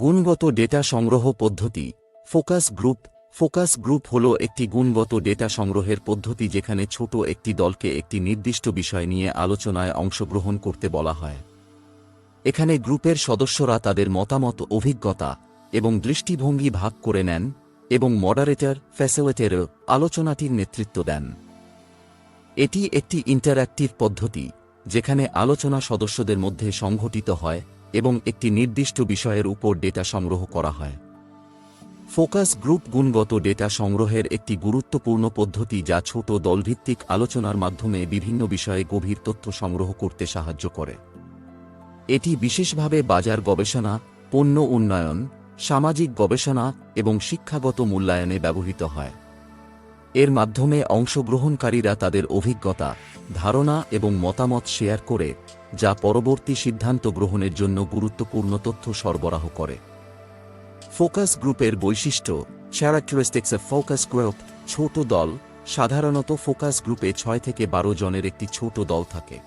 গুণগত ডেটা সংগ্রহ পদ্ধতি, ফোকাস গ্রুপ। ফোকাস গ্রুপ হল একটি গুণগত ডেটা সংগ্রহের পদ্ধতি যেখানে ছোট একটি দলকে একটি নির্দিষ্ট বিষয় নিয়ে আলোচনায় অংশগ্রহণ করতে বলা হয়। এখানে গ্রুপের সদস্যরা তাদের মতামত, অভিজ্ঞতা এবং দৃষ্টিভঙ্গি ভাগ করে নেন এবং মডারেটর ফ্যাসিলিটেরও আলোচনাটির নেতৃত্ব দেন। এটি একটি ইন্টারঅ্যাক্টিভ পদ্ধতি, যেখানে আলোচনা সদস্যদের মধ্যে সংঘটিত হয় এবং একটি নির্দিষ্ট বিষয়ের উপর ডেটা সংগ্রহ করা হয়। ফোকাস গ্রুপ গুণগত ডেটা সংগ্রহের একটি গুরুত্বপূর্ণ পদ্ধতি যা ছোট দলভিত্তিক আলোচনার মাধ্যমে বিভিন্ন বিষয়ে গভীর তথ্য সংগ্রহ করতে সাহায্য করে। এটি বিশেষভাবে বাজার গবেষণা, পণ্য উন্নয়ন, সামাজিক গবেষণা এবং শিক্ষাগত মূল্যায়নে ব্যবহৃত হয়। এর মাধ্যমে অংশগ্রহণকারীরা তাদের অভিজ্ঞতা, ধারণা এবং মতামত শেয়ার করে যা পরবর্তী সিদ্ধান্ত গ্রহণের জন্য গুরুত্বপূর্ণ তথ্য সরবরাহ করে। ফোকাস গ্রুপের বৈশিষ্ট্য ক্যারেক্টারিস্টিক্স অফ ফোকাস গ্রুপ ছোট দল, সাধারণত ফোকাস গ্রুপে ছয় থেকে বারো জনের একটি ছোট দল থাকে।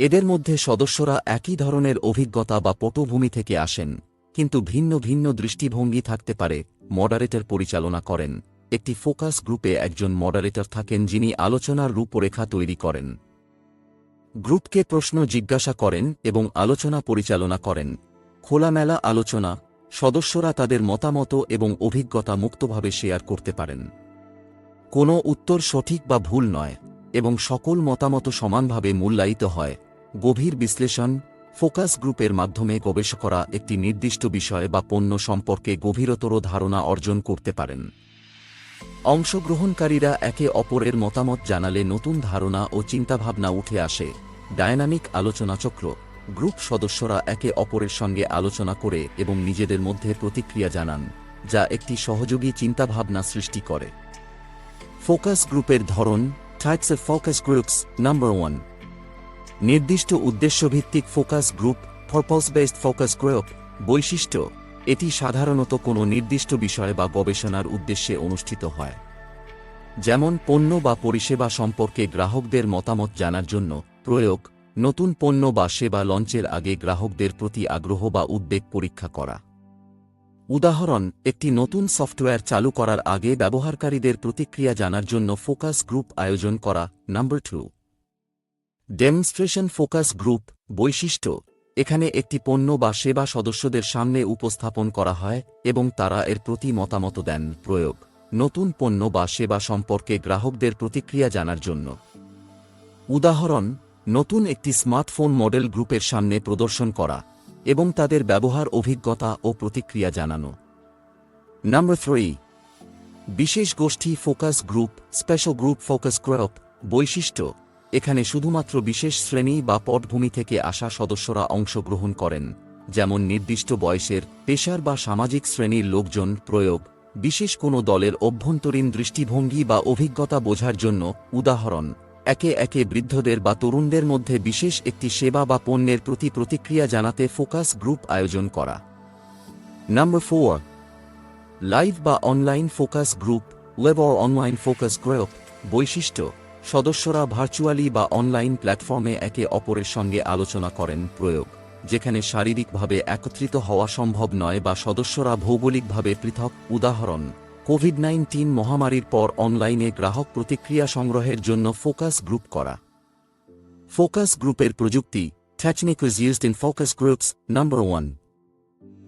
এদের মধ্যে সদস্যরা একই ধরনের অভিজ্ঞতা বা পটভূমি থেকে আসেন, কিন্তু ভিন্ন ভিন্ন দৃষ্টিভঙ্গি থাকতে পারে মডারেটর পরিচালনা করেন। একটি ফোকাস গ্রুপে একজন মডারেটর থাকেন যিনি আলোচনার রূপরেখা তৈরি করেন। গ্রুপকে প্রশ্ন জিজ্ঞাসা করেন এবং আলোচনা পরিচালনা করেন। খোলামেলা আলোচনা, সদস্যরা তাদের মতামত এবং অভিজ্ঞতা মুক্তভাবে শেয়ার করতে পারেন। কোনো উত্তর সঠিক বা ভুল নয় এবং সকল মতামত সমানভাবে মূল্যায়িত হয়। গভীর বিশ্লেষণ, ফোকাস গ্রুপের মাধ্যমে গবেষকরা একটি নির্দিষ্ট বিষয় বা পণ্য সম্পর্কে গভীরতর ধারণা অর্জন করতে পারেন। অংশগ্রহণকারীরা একে অপরের মতামত জানালে নতুন ধারণা ও চিন্তাভাবনা উঠে আসে। ডায়নামিক আলোচনাচক্র গ্রুপ সদস্যরা একে অপরের সঙ্গে আলোচনা করে এবং নিজেদের মধ্যে প্রতিক্রিয়া জানান, যা একটি সহযোগী চিন্তাভাবনা সৃষ্টি করে। ফোকাস গ্রুপের ধরন types of focus groups number one নির্দিষ্ট উদ্দেশ্যভিত্তিক focus group purpose based focus group বৈশিষ্ট্য, এটি সাধারণত কোনো নির্দিষ্ট বিষয় বা গবেষণার উদ্দেশ্যে অনুষ্ঠিত হয়। যেমন পণ্য বা পরিষেবা সম্পর্কে গ্রাহকদের মতামত জানার জন্য প্রয়োগ, নতুন পণ্য বা সেবা লঞ্চের আগে গ্রাহকদের প্রতি আগ্রহ বা উদ্বেগ পরীক্ষা করা। উদাহরণ, একটি নতুন সফটওয়্যার চালু করার আগে ব্যবহারকারীদের প্রতিক্রিয়া জানার জন্য ফোকাস গ্রুপ আয়োজন করা, number two. Demonstration focus group, বৈশিষ্ট্য, এখানে একটি পণ্য বা সেবা সদস্যদের সামনে উপস্থাপন করা হয় এবং তারা এর প্রতি মতামত দেন। প্রয়োগ, নতুন পণ্য বা সেবা সম্পর্কে গ্রাহকদের প্রতিক্রিয়া জানার জন্য। উদাহরণ নতুন একটি স্মার্টফোন মডেল গ্রুপের সামনে প্রদর্শন করা এবং তাদের ব্যবহার অভিজ্ঞতা ও প্রতিক্রিয়া জানানো। নাম্বার থ্রি বিশেষ গোষ্ঠী focus group, special group focus group বৈশিষ্ট্য। এখানে শুধুমাত্র বিশেষ শ্রেণি বা পটভূমি থেকে আসা সদস্যরা অংশগ্রহণ করেন, যেমন নির্দিষ্ট বয়সের, পেশার বা সামাজিক শ্রেণির লোকজন প্রয়োগ, বিশেষ কোনো দলের অভ্যন্তরীণ দৃষ্টিভঙ্গি বা অভিজ্ঞতা বোঝার জন্য। উদাহরণ একে একে বৃদ্ধদের বা তরুণদের মধ্যে বিশেষ একটি সেবা বা পণ্যের প্রতি প্রতিক্রিয়া জানাতে ফোকাস গ্রুপ আয়োজন করা। নাম্বার ফোর, লাইভ বা online focus group, web or online focus group, বৈশিষ্ট্য, সদস্যরা ভার্চুয়ালি বা অনলাইন প্ল্যাটফর্মে একে অপরের সঙ্গে আলোচনা করেন প্রয়োগ, যেখানে শারীরিকভাবে একত্রিত হওয়া সম্ভব নয় বা সদস্যরা ভৌগোলিকভাবে পৃথক, উদাহরণ। কোভিড নাইন্টিন মহামারীর পর অনলাইনে গ্রাহক প্রতিক্রিয়া সংগ্রহের জন্য ফোকাস গ্রুপ করা। ফোকাস গ্রুপের প্রযুক্তি technique is used in focus groups number one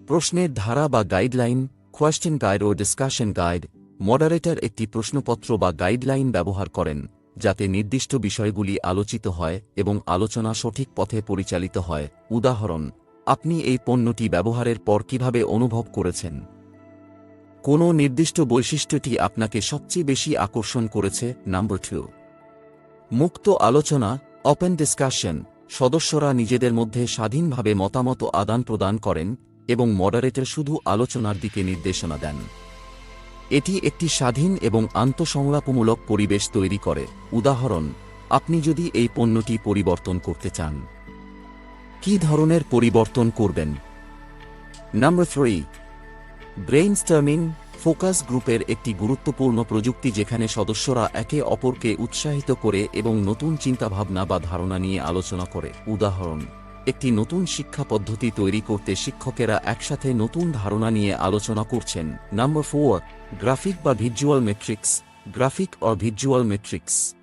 প্রশ্নের ধারা বা গাইডলাইন কোয়েশ্চেন গাইড ও ডিসকাশন গাইড মডারেটর একটি প্রশ্নপত্র বা গাইডলাইন ব্যবহার করেন, যাতে নির্দিষ্ট বিষয়গুলি আলোচিত হয় এবং আলোচনা সঠিক পথে পরিচালিত হয়। উদাহরণ, আপনি এই পণ্যটি ব্যবহারের পর কীভাবে অনুভব করেছেন? কোনো নির্দিষ্ট বৈশিষ্ট্যটি আপনাকে সবচেয়ে বেশি আকর্ষণ করেছে, নাম্বার টু মুক্ত আলোচনা ওপেন ডিসকাশন সদস্যরা নিজেদের মধ্যে স্বাধীনভাবে মতামত আদান প্রদান করেন এবং মডারেটর শুধু আলোচনার দিকে নির্দেশনা দেন। এটি একটি স্বাধীন এবং আন্তঃসংলাপমূলক পরিবেশ তৈরি করে। উদাহরণ, আপনি যদি এই পণ্যটি পরিবর্তন করতে চান। কি ধরনের পরিবর্তন করবেন? নাম্বার থ্রি ব্রেইনস্টর্মিং ফোকাস গ্রুপের একটি গুরুত্বপূর্ণ প্রযুক্তি যেখানে সদস্যরা একে অপরকে উৎসাহিত করে এবং নতুন চিন্তাভাবনা বা ধারণা নিয়ে আলোচনা করে। উদাহরণ, একটি নতুন শিক্ষা পদ্ধতি তৈরি করতে শিক্ষকেরা একসাথে নতুন ধারণা নিয়ে আলোচনা করছেন। নাম্বার ফোর, গ্রাফিক বা visual matrix, graphic or visual matrix.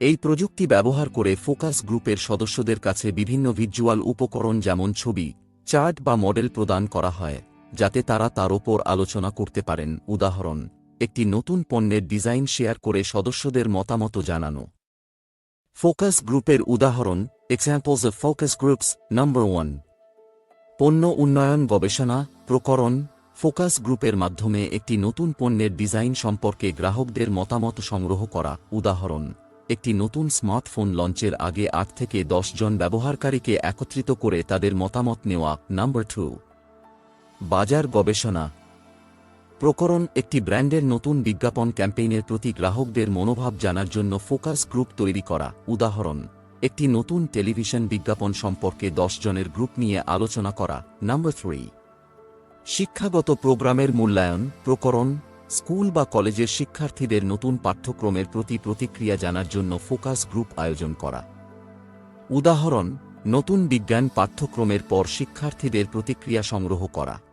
এই প্রযুক্তি ব্যবহার করে ফোকাস গ্রুপের সদস্যদের কাছে বিভিন্ন ভিজুয়াল উপকরণ যেমন ছবি, চার্ট বা মডেল প্রদান করা হয়। যাতে তারা তার ওপর আলোচনা করতে পারেন। উদাহরণ, একটি নতুন পণ্যের ডিজাইন শেয়ার করে সদস্যদের মতামত জানানো। ফোকাস গ্রুপের উদাহরণ examples of focus groups number one পণ্য উন্নয়ন গবেষণা, প্রকরণ, ফোকাস গ্রুপের মাধ্যমে একটি নতুন পণ্যের ডিজাইন সম্পর্কে গ্রাহকদের মতামত সংগ্রহ করা। উদাহরণ, একটি নতুন স্মার্টফোন লঞ্চের আগে আট থেকে দশ জন ব্যবহারকারীকে একত্রিত করে তাদের মতামত নেওয়া। নাম্বার টু বাজার গবেষণা। প্রকরণ একটি ব্র্যান্ডের নতুন বিজ্ঞাপন ক্যাম্পেইনের প্রতি গ্রাহকদের মনোভাব জানার জন্য ফোকাস গ্রুপ তৈরি করা। উদাহরণ, একটি নতুন টেলিভিশন বিজ্ঞাপন সম্পর্কে দশ জনের গ্রুপ নিয়ে আলোচনা করা। নাম্বার থ্রি, শিক্ষাগত প্রোগ্রামের মূল্যায়ন, প্রকরণ, স্কুল বা কলেজের শিক্ষার্থীদের নতুন পাঠ্যক্রমের প্রতি প্রতিক্রিয়া জানার জন্য ফোকাস গ্রুপ আয়োজন করা। উদাহরণ, নতুন বিজ্ঞান পাঠ্যক্রমের পর শিক্ষার্থীদের প্রতিক্রিয়া সংগ্রহ করা।